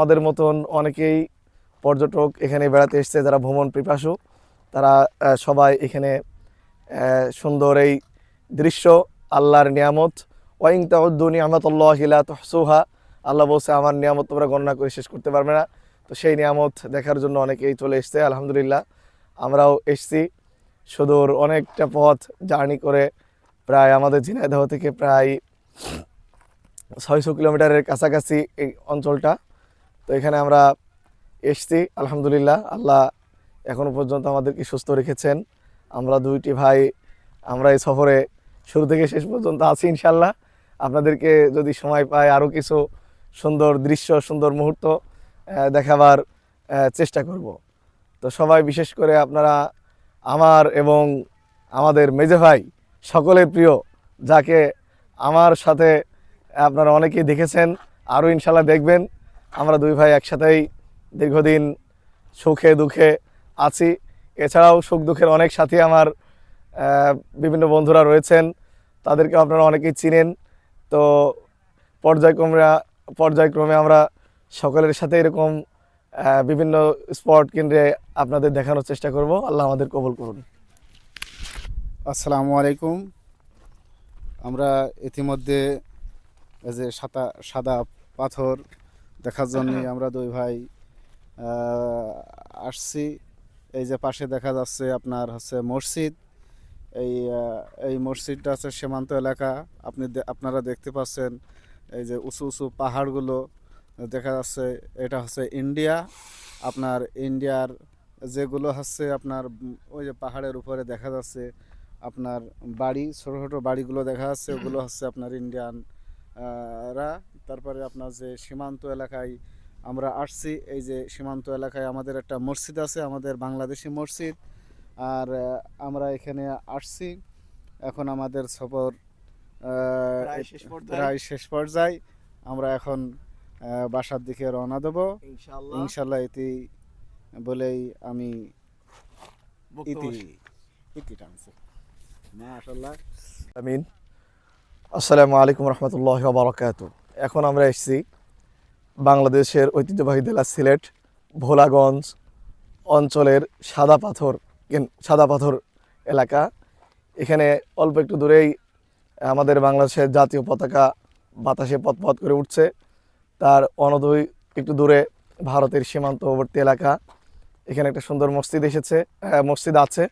আমাদের মতন অনেকেই পর্যটক এখানে বেড়াতে এসছে, যারা ভ্রমণ পিপাসু। তারা সবাই এখানে সুন্দর এই দৃশ্য, আল্লাহর নিয়ামত। ওয়াইং তাউদ্দু নিয়ামতুল্লাহ হিলা তহসুহা। আল্লাহ বলছে, আমার নিয়ামত তোমরা গণনা করে শেষ করতে পারবে না। তো সেই নিয়ামত দেখার জন্য অনেকেই চলে এসছে, আলহামদুলিল্লাহ। আমরাও এসছি। সুদূর অনেকটা পথ জার্নি করে প্রায় আমাদের ঝিনাইদহ থেকে প্রায় ছয়শো কিলোমিটারের কাছাকাছি এই অঞ্চলটা। তো এখানে আমরা এসছি, আলহামদুলিল্লাহ। আল্লাহ এখনও পর্যন্ত আমাদেরকে সুস্থ রেখেছেন। আমরা দুইটি ভাই, আমরা এই সফরে শুরু থেকে শেষ পর্যন্ত আছি ইনশাল্লাহ আপনাদেরকে যদি সময় পাই আরও কিছু সুন্দর দৃশ্য, সুন্দর মুহূর্ত দেখাবার চেষ্টা করব। তো সবাই বিশেষ করে আপনারা, আমার এবং আমাদের মেজে ভাই, সকলের প্রিয়, যাকে আমার সাথে আপনারা অনেকেই দেখেছেন আরও ইনশাল্লাহ দেখবেন। আমরা দুই ভাই একসাথেই দীর্ঘদিন সুখে দুঃখে আছি। এছাড়াও সুখ দুঃখের অনেক সাথী আমার বিভিন্ন বন্ধুরা রয়েছেন। তাদেরকে আপনারা অনেকেই চিনেন। তো পর্যায়ক্রমে পর্যায়ক্রমে আমরা সকলের সাথে এরকম বিভিন্ন স্পট কেন্দ্রে আপনাদের দেখানোর চেষ্টা করব। আল্লাহ আমাদের কবল করুন। আসসালামু আলাইকুম। আমরা ইতিমধ্যে যে সাদা সাদা পাথর দেখার জন্য আমরা দুই ভাই আসছি। এই যে পাশে দেখা যাচ্ছে আপনার হচ্ছে মসজিদ। এই এই মসজিদটা হচ্ছে সীমান্ত এলাকা। আপনি আপনারা দেখতে পাচ্ছেন এই যে উঁচু উঁচু পাহাড়গুলো দেখা যাচ্ছে। এটা হচ্ছে ইন্ডিয়া। আপনার ইন্ডিয়ার যেগুলো হচ্ছে আপনার ওই যে পাহাড়ের উপরে দেখা যাচ্ছে আপনার বাড়ি ছোটো ছোটো বাড়িগুলো দেখা যাচ্ছে। ওগুলো হচ্ছে আপনার ইন্ডিয়ান আহ, রা তারপরে আপনার যে সীমান্ত এলাকায় আমরা আসছি এই যে সীমান্ত এলাকায় আমাদের একটা মসজিদ আছে আমাদের বাংলাদেশি মসজিদ। আর আমরা এখানে আসছি। এখন আমাদের সফর আহ, প্রায় শেষ পর্যায়ে। আমরা এখন আহ, বাসার দিকে রওনা দেবো। ইনশাল্লাহ এটি বলেই আমি ইতি ইতি টানছি। মাশাল্লাহ আমিন। আসসালামু আলাইকুম রহমতুল্লাহ বারকাত এখন আমরা এসেছি বাংলাদেশের ঐতিহ্যবাহী জেলা সিলেট, ভোলাগঞ্জ অঞ্চলের সাদা পাথর সাদা পাথর এলাকা। এখানে অল্প একটু দূরেই আমাদের বাংলাদেশের জাতীয় পতাকা বাতাসে পথ করে উঠছে। তার অনদই একটু দূরে ভারতের সীমান্তবর্তী এলাকা। এখানে একটা সুন্দর মসজিদ এসেছে মসজিদ আছে।